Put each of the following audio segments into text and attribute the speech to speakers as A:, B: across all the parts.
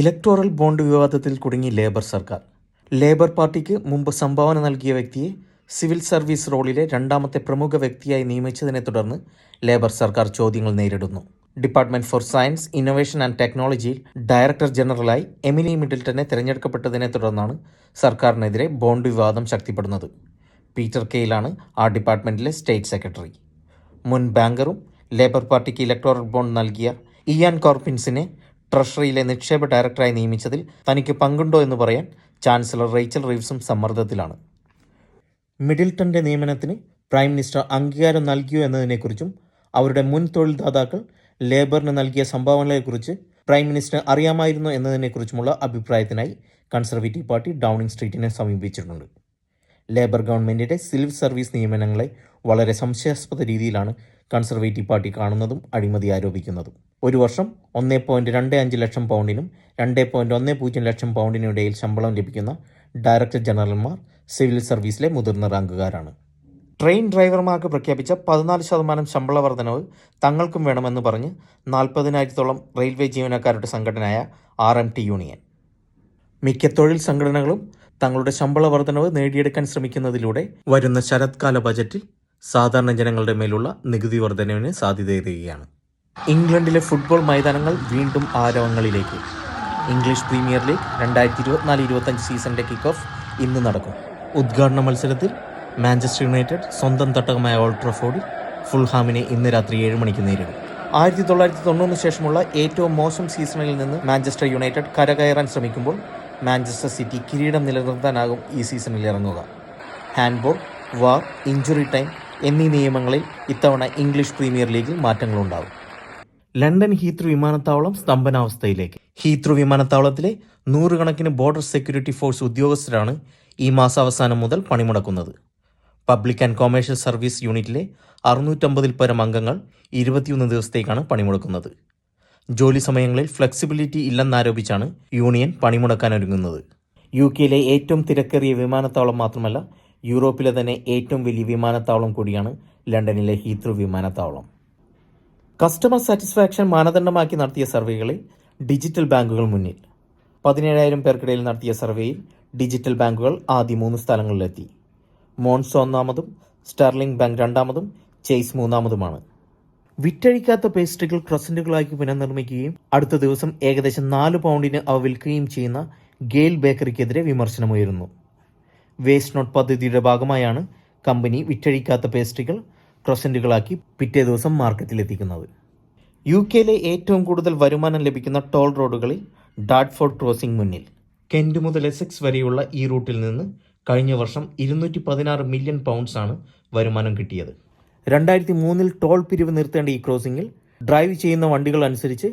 A: Electoral bond വിവാദത്തിൽ കുടുങ്ങി labour സർക്കാർ. ലേബർ പാർട്ടിക്ക് മുമ്പ് സംഭാവന നൽകിയ വ്യക്തിയെ സിവിൽ സർവീസ് റോളിലെ രണ്ടാമത്തെ പ്രമുഖ വ്യക്തിയായി നിയമിച്ചതിനെ തുടർന്ന് ലേബർ സർക്കാർ ചോദ്യങ്ങൾ നേരിടുന്നു. Department for science innovation and ടെക്നോളജിയിൽ ഡയറക്ടർ ജനറലായി എമിലി മിഡിൽട്ടനെ തിരഞ്ഞെടുക്കപ്പെട്ടതിനെ തുടർന്നാണ് സർക്കാരിനെതിരെ ബോണ്ട് വിവാദം ശക്തിപ്പെടുന്നത്. പീറ്റർ കെയിലാണ് ആ ഡിപ്പാർട്ട്മെന്റിലെ സ്റ്റേറ്റ് സെക്രട്ടറി. മുൻ ബാങ്കറും ലേബർ പാർട്ടിക്ക് ഇലക്ടോറൽ ബോണ്ട് നൽകിയ ഇയാൻ കോർപ്പിൻസിനെ ട്രഷറിയിലെ നിക്ഷേപ ഡയറക്ടറായി നിയമിച്ചതിൽ തനിക്ക് പങ്കുണ്ടോ എന്ന് പറയാൻ ചാൻസലർ റേച്ചൽ റീവ്സും സമ്മർദ്ദത്തിലാണ്. മിഡിൽട്ടന്റെ നിയമനത്തിന് പ്രൈം മിനിസ്റ്റർ അംഗീകാരം നൽകിയോ എന്നതിനെക്കുറിച്ചും അവരുടെ മുൻ തൊഴിൽദാതാക്കൾ ലേബറിന് നൽകിയ സംഭാവനകളെക്കുറിച്ച് പ്രൈം മിനിസ്റ്റർ അറിയാമായിരുന്നു എന്നതിനെക്കുറിച്ചുമുള്ള അഭിപ്രായത്തിനായി കൺസർവേറ്റീവ് പാർട്ടി ഡൗണിംഗ് സ്ട്രീറ്റിനെ സമീപിച്ചിട്ടുണ്ട്. ലേബർ ഗവൺമെന്റിന്റെ സിവിൽ സർവീസ് നിയമനങ്ങളെ വളരെ സംശയാസ്പദ രീതിയിലാണ് കൺസർവേറ്റീവ് പാർട്ടി കാണുന്നതും അഴിമതി ആരോപിക്കുന്നതും. ഒരു വർഷം ഒന്നേ പോയിന്റ് രണ്ട് അഞ്ച് ലക്ഷം പൗണ്ടിനും രണ്ട് പോയിന്റ് ഒന്ന് പൂജ്യം ലക്ഷം പൗണ്ടിനും ഇടയിൽ ശമ്പളം ലഭിക്കുന്ന ഡയറക്ടർ ജനറൽമാർ സിവിൽ സർവീസിലെ മുതിർന്ന റാങ്കുകാരാണ്. ട്രെയിൻ ഡ്രൈവർമാർക്ക് പ്രഖ്യാപിച്ച പതിനാല് ശതമാനം ശമ്പള വർധനവ് തങ്ങൾക്കും വേണമെന്ന് പറഞ്ഞ് നാൽപ്പതിനായിരത്തോളം റെയിൽവേ ജീവനക്കാരുടെ സംഘടനയായ ആർ എം ടി യൂണിയൻ. മിക്ക തൊഴിൽ സംഘടനകളും തങ്ങളുടെ ശമ്പള വർധനവ് നേടിയെടുക്കാൻ ശ്രമിക്കുന്നതിലൂടെ വരുന്ന ശരത്കാല ബജറ്റിൽ സാധാരണ ജനങ്ങളുടെ മേലുള്ള നികുതി വർധനവിന് സാധ്യതയേറുകയാണ് ഇംഗ്ലണ്ടിലെ ഫുട്ബോൾ മൈതാനങ്ങൾ വീണ്ടും ആരവങ്ങളിലേക്ക്. ഇംഗ്ലീഷ് പ്രീമിയർ ലീഗ് രണ്ടായിരത്തി ഇരുപത്തിനാല് ഇരുപത്തഞ്ച് സീസണിന്റെ കിക്ക് ഓഫ് ഇന്ന് നടക്കും. ഉദ്ഘാടന മത്സരത്തിൽ മാഞ്ചസ്റ്റർ യുണൈറ്റഡ് സ്വന്തം തട്ടകമായ ഓൾഡ് ഫുൾഹാമിനെ ഇന്ന് രാത്രി ഏഴ് മണിക്ക് നേരിടും. ആയിരത്തി തൊള്ളായിരത്തി തൊണ്ണൂറിന് ശേഷമുള്ള ഏറ്റവും മോശം സീസണിൽ നിന്ന് മാഞ്ചസ്റ്റർ യുണൈറ്റഡ് കരകയറാൻ ശ്രമിക്കുമ്പോൾ മാഞ്ചസ്റ്റർ സിറ്റി കിരീടം നിലനിർത്താനാകും ഈ സീസണിൽ ഇറങ്ങുക. ഹാൻഡ്ബോൾ വാർ ഇഞ്ചുറി ടൈം എന്നീ നിയമങ്ങളിൽ ഇത്തവണ ഇംഗ്ലീഷ് പ്രീമിയർ ലീഗിൽ മാറ്റങ്ങളുണ്ടാകും ലണ്ടൻ ഹീത്രൂ വിമാനത്താവളം സ്തംഭനാവസ്ഥയിലേക്ക്. ഹീത്രൂ വിമാനത്താവളത്തിലെ നൂറുകണക്കിന് ബോർഡർ സെക്യൂരിറ്റി ഫോഴ്സ് ഉദ്യോഗസ്ഥരാണ് ഈ മാസാവസാനം മുതൽ പണിമുടക്കുന്നത്. പബ്ലിക് ആൻഡ് കൊമേഴ്ഷ്യൽ സർവീസ് യൂണിറ്റിലെ അറുന്നൂറ്റമ്പതിൽ പരം അംഗങ്ങൾ ഇരുപത്തിയൊന്ന് ദിവസത്തേക്കാണ് പണിമുടക്കുന്നത്. ജോലി സമയങ്ങളിൽ ഫ്ലെക്സിബിലിറ്റി ഇല്ലെന്നാരോപിച്ചാണ് യൂണിയൻ പണിമുടക്കാൻ ഒരുങ്ങുന്നത് യു കെയിലെ ഏറ്റവും തിരക്കേറിയ വിമാനത്താവളം മാത്രമല്ല യൂറോപ്പിലെ തന്നെ ഏറ്റവും വലിയ വിമാനത്താവളം കൂടിയാണ് ലണ്ടനിലെ ഹീത്രൂ വിമാനത്താവളം. കസ്റ്റമർ സാറ്റിസ്ഫാക്ഷൻ മാനദണ്ഡമാക്കി നടത്തിയ സർവേകളിൽ ഡിജിറ്റൽ ബാങ്കുകൾ മുന്നിൽ. പതിനേഴായിരം പേർക്കിടയിൽ നടത്തിയ സർവേയിൽ ഡിജിറ്റൽ ബാങ്കുകൾ ആദ്യ മൂന്ന് സ്ഥലങ്ങളിലെത്തി. മോൺസോ ഒന്നാമതും സ്റ്റെർലിംഗ് ബാങ്ക് രണ്ടാമതും ചേസ് മൂന്നാമതുമാണ്. വിറ്റഴിക്കാത്ത പേസ്ട്രികൾ ക്രസന്റുകളാക്കി പുനർനിർമ്മിക്കുകയും അടുത്ത ദിവസം ഏകദേശം നാല് പൗണ്ടിന് അവ വിൽക്കുകയും ചെയ്യുന്ന ഗെയിൽ ബേക്കറിക്കെതിരെ വിമർശനമുയരുന്നു. വേസ്റ്റ് നോട്ട് പദ്ധതിയുടെ ഭാഗമായാണ് കമ്പനി വിറ്റഴിക്കാത്ത പേസ്ട്രികൾ ക്രസന്റുകളാക്കി പിറ്റേ ദിവസം മാർക്കറ്റിലെത്തിക്കുന്നത്. യു കെയിലെ ഏറ്റവും കൂടുതൽ വരുമാനം ലഭിക്കുന്ന ടോൾ റോഡുകളിൽ ഡാഡ്ഫോർഡ് ക്രോസിംഗ് മുന്നിൽ. കെന്റ് മുതൽ എസെക്സ് വരെയുള്ള ഈ റൂട്ടിൽ നിന്ന് കഴിഞ്ഞ വർഷം ഇരുന്നൂറ്റി പതിനാറ് മില്യൺ പൗണ്ട്സാണ് വരുമാനം കിട്ടിയത്. രണ്ടായിരത്തി മൂന്നിൽ ടോൾ പിരിവ് നിർത്തേണ്ട ഈ ക്രോസിംഗിൽ ഡ്രൈവ് ചെയ്യുന്ന വണ്ടികൾ അനുസരിച്ച്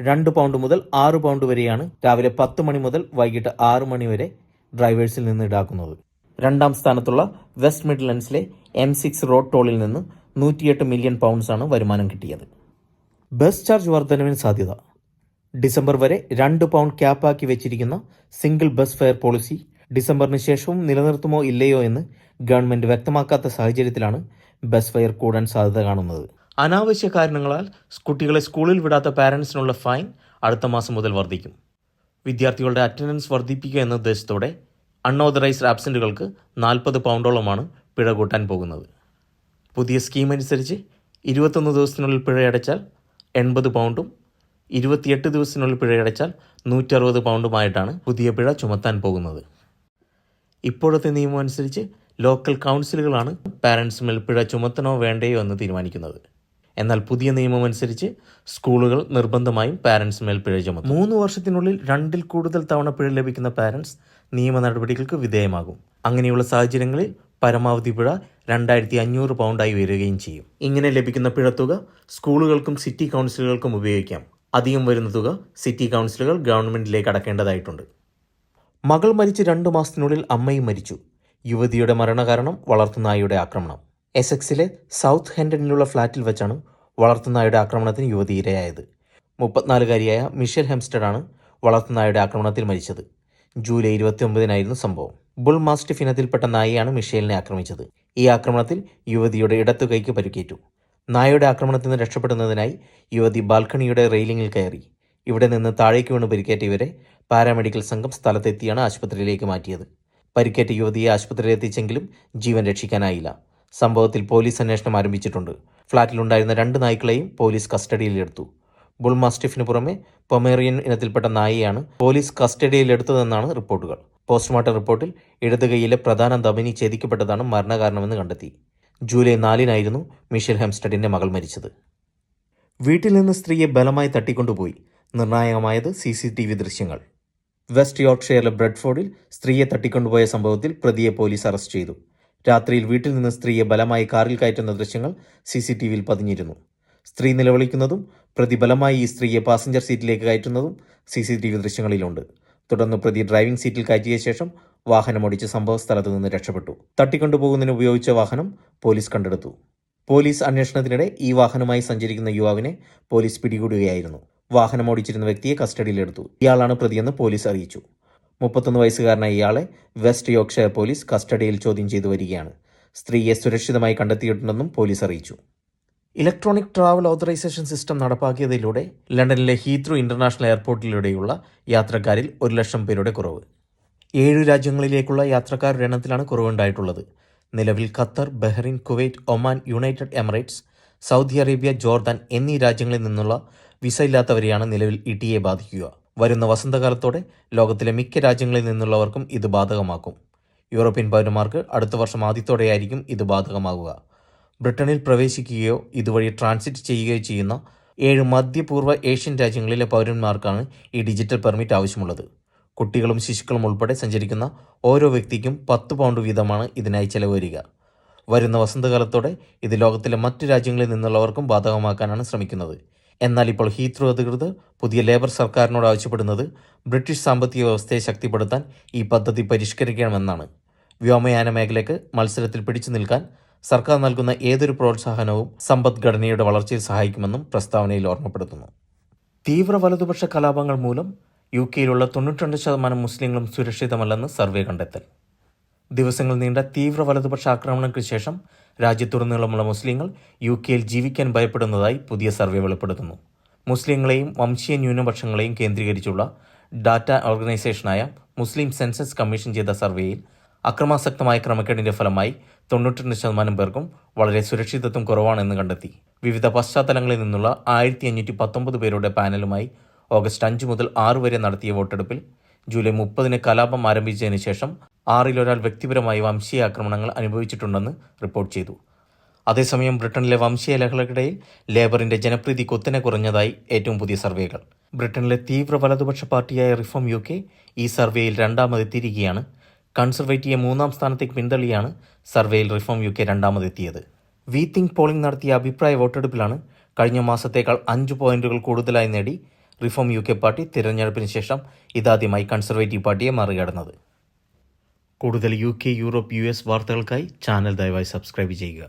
A: രണ്ട് പൗണ്ട് മുതൽ ആറ് പൗണ്ട് വരെയാണ് രാവിലെ പത്ത് മണി മുതൽ വൈകിട്ട് ആറ് മണി വരെ ഡ്രൈവേഴ്സിൽ നിന്ന് ഈടാക്കുന്നത്. രണ്ടാം സ്ഥാനത്തുള്ള വെസ്റ്റ് മിഡ്ലൻഡ്സിലെ എം സിക്സ് റോഡ് ടോളിൽ നിന്ന് നൂറ്റിയെട്ട് മില്യൺ പൗണ്ട്സാണ് വരുമാനം കിട്ടിയത്. ബസ് ചാർജ് വർധനവിന് സാധ്യത. ഡിസംബർ വരെ രണ്ട് പൗണ്ട് ക്യാപ്പാക്കി വെച്ചിരിക്കുന്ന സിംഗിൾ ബസ് ഫെയർ പോളിസി ഡിസംബറിന് ശേഷവും നിലനിർത്തുമോ ഇല്ലയോ എന്ന് ഗവൺമെന്റ് വ്യക്തമാക്കാത്ത സാഹചര്യത്തിലാണ് ബസ് ഫെയർ കൂടാൻ സാധ്യത കാണുന്നത്. അനാവശ്യ കാരണങ്ങളാൽ കുട്ടികളെ സ്കൂളിൽ വിടാത്ത പാരൻസിനുള്ള ഫൈൻ അടുത്ത മാസം മുതൽ വർദ്ധിക്കും. വിദ്യാർത്ഥികളുടെ അറ്റൻഡൻസ് വർദ്ധിപ്പിക്കുക എന്ന ഉദ്ദേശത്തോടെ അൺഓതറൈസ്ഡ് ആബ്സെന്റുകൾക്ക് നാൽപ്പത് പൗണ്ടോളമാണ് പിഴ കൂട്ടാൻ പോകുന്നത്. പുതിയ സ്കീം അനുസരിച്ച് ഇരുപത്തൊന്ന് ദിവസത്തിനുള്ളിൽ പിഴയടച്ചാൽ എൺപത് പൗണ്ടും ഇരുപത്തിയെട്ട് ദിവസത്തിനുള്ളിൽ പിഴയടച്ചാൽ നൂറ്ററുപത് പൗണ്ടുമായിട്ടാണ് പുതിയ പിഴ ചുമത്താൻ പോകുന്നത്. ഇപ്പോഴത്തെ നിയമം അനുസരിച്ച് ലോക്കൽ കൗൺസിലുകളാണ് പാരൻസ് മേൽ പിഴ ചുമത്തണോ വേണ്ടയോ എന്ന് തീരുമാനിക്കുന്നത്. എന്നാൽ പുതിയ നിയമം അനുസരിച്ച് സ്കൂളുകൾ നിർബന്ധമായും പാരൻസ് മേൽ പിഴ ചുമത്തും. മൂന്ന് വർഷത്തിനുള്ളിൽ രണ്ടിൽ കൂടുതൽ തവണ പിഴ ലഭിക്കുന്ന പാരൻസ് നിയമ നടപടികൾക്ക് വിധേയമാകും. അങ്ങനെയുള്ള സാഹചര്യങ്ങളിൽ പരമാവധി പിഴ രണ്ടായിരത്തി അഞ്ഞൂറ് പൗണ്ടായി വരികയും ചെയ്യും. ഇങ്ങനെ ലഭിക്കുന്ന പിഴത്തുക സ്കൂളുകൾക്കും സിറ്റി കൗൺസിലുകൾക്കും ഉപയോഗിക്കാം. അധികം വരുന്ന തുക സിറ്റി കൗൺസിലുകൾ ഗവൺമെന്റിലേക്ക് അടക്കേണ്ടതായിട്ടുണ്ട്. മകൾ മരിച്ച് രണ്ടു മാസത്തിനുള്ളിൽ അമ്മയും മരിച്ചു. യുവതിയുടെ മരണകാരണം വളർത്തുനായയുടെ ആക്രമണം. എസെക്സിലെ സൗത്ത് ഹെൻഡനിലുള്ള ഫ്ളാറ്റിൽ വെച്ചാണ് വളർത്തുനായുടെ ആക്രമണത്തിന് യുവതി ഇരയായത്. മുപ്പത്തിനാലുകാരിയായ മിഷേൽ ഹെംസ്റ്റഡാണ് വളർത്തുനായുടെ ആക്രമണത്തിൽ മരിച്ചത്. ജൂലൈ ഇരുപത്തിയൊമ്പതിനായിരുന്നു സംഭവം. ബുൾ മാസ്റ്റിഫ് ഇനത്തിൽപ്പെട്ട നായയാണ് മിഷേലിനെ ആക്രമിച്ചത്. ഈ ആക്രമണത്തിൽ യുവതിയുടെ ഇടത്തുകൈക്ക് പരിക്കേറ്റു. നായയുടെ ആക്രമണത്തിൽ നിന്ന് രക്ഷപ്പെടുന്നതിനായി യുവതി ബാൽക്കണിയുടെ റെയിലിംഗിൽ കയറി. ഇവിടെ നിന്ന് താഴേക്ക് വീണ് പരിക്കേറ്റ ഇവരെ പാരാമെഡിക്കൽ സംഘം സ്ഥലത്തെത്തിയാണ് ആശുപത്രിയിലേക്ക് മാറ്റിയത്. പരിക്കേറ്റ യുവതിയെ ആശുപത്രിയിൽ എത്തിച്ചെങ്കിലും ജീവൻ രക്ഷിക്കാനായില്ല. സംഭവത്തിൽ പോലീസ് അന്വേഷണം ആരംഭിച്ചിട്ടുണ്ട്. ഫ്ളാറ്റിലുണ്ടായിരുന്ന രണ്ട് നായ്ക്കളെയും പോലീസ് കസ്റ്റഡിയിലെടുത്തു. ബുൾ മാസ്റ്റിഫിന് പുറമെ പൊമേറിയൻ ഇനത്തിൽപ്പെട്ട നായയാണ് പോലീസ് കസ്റ്റഡിയിലെടുത്തതെന്നാണ് റിപ്പോർട്ടുകൾ. പോസ്റ്റ്മോർട്ടം റിപ്പോർട്ടിൽ ഇടതുകൈയിലെ പ്രധാന ധമനി ഛേദിക്കപ്പെട്ടതാണ് മരണകാരണമെന്ന് കണ്ടെത്തി. ജൂലൈ നാലിനായിരുന്നു മിഷൽ ഹെംസ്റ്റഡിന്റെ മകൾ മരിച്ചത്. വീട്ടിൽ നിന്ന് സ്ത്രീയെ ബലമായി തട്ടിക്കൊണ്ടുപോയി. നിർണായകമായത് സി സി ടി വി ദൃശ്യങ്ങൾ. വെസ്റ്റ് യോർക്ക്ഷയറിലെ ബ്രെഡ്ഫോർഡിൽ സ്ത്രീയെ തട്ടിക്കൊണ്ടുപോയ സംഭവത്തിൽ പ്രതിയെ പോലീസ് അറസ്റ്റ് ചെയ്തു. രാത്രിയിൽ വീട്ടിൽ നിന്ന് സ്ത്രീയെ ബലമായി കാറിൽ കയറ്റുന്ന ദൃശ്യങ്ങൾ സി സി ടി വിയിൽ പതിഞ്ഞിരുന്നു. സ്ത്രീ നിലവിളിക്കുന്നതും പ്രതി ബലമായി ഈ സ്ത്രീയെ പാസഞ്ചർ സീറ്റിലേക്ക് കയറ്റുന്നതും സി സി ടി വി ദൃശ്യങ്ങളിലുണ്ട്. തുടർന്ന് പ്രതി ഡ്രൈവിംഗ് സീറ്റിൽ കയറ്റിയ ശേഷം വാഹനമോടിച്ച് സംഭവ സ്ഥലത്ത് നിന്ന് രക്ഷപ്പെട്ടു. തട്ടിക്കൊണ്ടുപോകുന്നതിന് ഉപയോഗിച്ച വാഹനം പോലീസ് കണ്ടെടുത്തു. പോലീസ് അന്വേഷണത്തിനിടെ ഈ വാഹനമായി സഞ്ചരിക്കുന്ന യുവാവിനെ പോലീസ് പിടികൂടുകയായിരുന്നു. വാഹനമോടിച്ചിരുന്ന വ്യക്തിയെ കസ്റ്റഡിയിലെടുത്തു. ഇയാളാണ് പ്രതിയെന്ന് പോലീസ് അറിയിച്ചു. മുപ്പത്തൊന്ന് വയസ്സുകാരനായ ഇയാളെ വെസ്റ്റ് യോക്ഷയർ പോലീസ് കസ്റ്റഡിയിൽ ചോദ്യം ചെയ്തു വരികയാണ്. സ്ത്രീയെ സുരക്ഷിതമായി കണ്ടെത്തിയിട്ടുണ്ടെന്നും പോലീസ് അറിയിച്ചു. ഇലക്ട്രോണിക് ട്രാവൽ ഓതറൈസേഷൻ സിസ്റ്റം നടപ്പാക്കിയതിലൂടെ ലണ്ടനിലെ ഹീത്രൂ ഇന്റർനാഷണൽ എയർപോർട്ടിലൂടെയുള്ള യാത്രക്കാരിൽ ഒരു ലക്ഷം പേരുടെ കുറവ്. ഏഴ് രാജ്യങ്ങളിലേക്കുള്ള യാത്രക്കാരുടെ എണ്ണത്തിലാണ് കുറവുണ്ടായിട്ടുള്ളത്. നിലവിൽ Qatar Bahrain Kuwait Oman United Emirates Saudi Arabia Jordan എന്നീ രാജ്യങ്ങളിൽ നിന്നുള്ള വിസ ഇല്ലാത്തവരെയാണ് നിലവിൽ ഇ ടി ബാധിക്കുക. വരുന്ന വസന്തകാലത്തോടെ ലോകത്തിലെ മിക്ക രാജ്യങ്ങളിൽ നിന്നുള്ളവർക്കും ഇത് ബാധകമാക്കും. യൂറോപ്യൻ പൗരന്മാർക്ക് അടുത്ത വർഷം ആദ്യത്തോടെയായിരിക്കും ഇത് ബാധകമാകുക. ബ്രിട്ടനിൽ പ്രവേശിക്കുകയോ ഇതുവഴി ട്രാൻസിറ്റ് ചെയ്യുകയോ ചെയ്യുന്ന ഏഴ് മധ്യപൂർവ ഏഷ്യൻ രാജ്യങ്ങളിലെ പൗരന്മാർക്കാണ് ഈ ഡിജിറ്റൽ പെർമിറ്റ് ആവശ്യമുള്ളത്. കുട്ടികളും ശിശുക്കളും ഉൾപ്പെടെ സഞ്ചരിക്കുന്ന ഓരോ വ്യക്തിക്കും പത്ത് പൗണ്ട് വീതമാണ് ഇതിനായി ചെലവ് വരിക വരുന്ന വസന്തകാലത്തോടെ ഇത് ലോകത്തിലെ മറ്റ് രാജ്യങ്ങളിൽ നിന്നുള്ളവർക്കും ബാധകമാക്കാനാണ് ശ്രമിക്കുന്നത്. എന്നാൽ ഇപ്പോൾ ഹീത്രോ അധികൃതർ പുതിയ ലേബർ സർക്കാരിനോട് ആവശ്യപ്പെടുന്നത് ബ്രിട്ടീഷ് സാമ്പത്തിക വ്യവസ്ഥയെ ശക്തിപ്പെടുത്താൻ ഈ പദ്ധതി പരിഷ്കരിക്കണമെന്നാണ്. വ്യോമയാന മേഖലയ്ക്ക് മത്സരത്തിൽ പിടിച്ചു നിൽക്കാൻ സർക്കാർ നൽകുന്ന ഏതൊരു പ്രോത്സാഹനവും സമ്പദ്ഘടനയുടെ വളർച്ചയിൽ സഹായിക്കുമെന്നും പ്രസ്താവനയിൽ ഓർമ്മപ്പെടുത്തുന്നു. തീവ്ര വലതുപക്ഷ കലാപങ്ങൾ മൂലം യു കെയിലുള്ള തൊണ്ണൂറ്റിരണ്ട് ശതമാനം മുസ്ലിങ്ങളും സുരക്ഷിതമല്ലെന്ന് സർവേ കണ്ടെത്തൽ. ദിവസങ്ങൾ നീണ്ട തീവ്ര വലതുപക്ഷ ആക്രമണങ്ങൾക്ക് ശേഷം രാജ്യത്തുടനീളമുള്ള മുസ്ലിങ്ങൾ യു കെയിൽ ജീവിക്കാൻ ഭയപ്പെടുന്നതായി പുതിയ സർവേ വെളിപ്പെടുത്തുന്നു. മുസ്ലിങ്ങളെയും വംശീയ ന്യൂനപക്ഷങ്ങളെയും കേന്ദ്രീകരിച്ചുള്ള ഡാറ്റ ഓർഗനൈസേഷനായ മുസ്ലിം സെൻസസ് കമ്മീഷൻ ചെയ്ത സർവേയിൽ അക്രമാസക്തമായ ക്രമക്കേടിന്റെ ഫലമായി തൊണ്ണൂറ്റിരണ്ട് ശതമാനം പേർക്കും വളരെ സുരക്ഷിതത്വം കുറവാണെന്ന് കണ്ടെത്തി. വിവിധ പശ്ചാത്തലങ്ങളിൽ നിന്നുള്ള ആയിരത്തി അഞ്ഞൂറ്റി പത്തൊമ്പത് പേരുടെ പാനലുമായി ഓഗസ്റ്റ് അഞ്ച് മുതൽ ആറ് വരെ നടത്തിയ വോട്ടെടുപ്പിൽ ജൂലൈ മുപ്പതിന് കലാപം ആരംഭിച്ചതിന് ശേഷം ആറിലൊരാൾ വ്യക്തിപരമായി വംശീയ ആക്രമണങ്ങൾ അനുഭവിച്ചിട്ടുണ്ടെന്ന് റിപ്പോർട്ട് ചെയ്തു. അതേസമയം ബ്രിട്ടനിലെ വംശീയ ലഹളക്കിടയിൽ ലേബറിന്റെ ജനപ്രീതി കുത്തനെ കുറഞ്ഞതായി ഏറ്റവും പുതിയ സർവേകൾ. ബ്രിട്ടനിലെ തീവ്ര വലതുപക്ഷ പാർട്ടിയായ റിഫോം യു കെ ഈ സർവേയിൽ രണ്ടാമതെത്തിയിരിക്കുകയാണ് കൺസർവേറ്റീവ് മൂന്നാം സ്ഥാനത്തേക്ക് പിന്തള്ളിയാണ് സർവേയിൽ റിഫോം യു കെ രണ്ടാമതെത്തിയത് വി തിങ്ക് പോളിംഗ് നടത്തിയ അഭിപ്രായ വോട്ടെടുപ്പിലാണ് കഴിഞ്ഞ മാസത്തേക്കാൾ അഞ്ച് പോയിന്റുകൾ കൂടുതലായി നേടി റിഫോം യു കെ പാർട്ടി തിരഞ്ഞെടുപ്പിന് ശേഷം ഇതാദ്യമായി കൺസർവേറ്റീവ് പാർട്ടിയെ മറികടന്നത്. കൂടുതൽ U K Europe U S വാർത്തകൾക്കായി ചാനൽ ദയവായി സബ്സ്ക്രൈബ് ചെയ്യുക.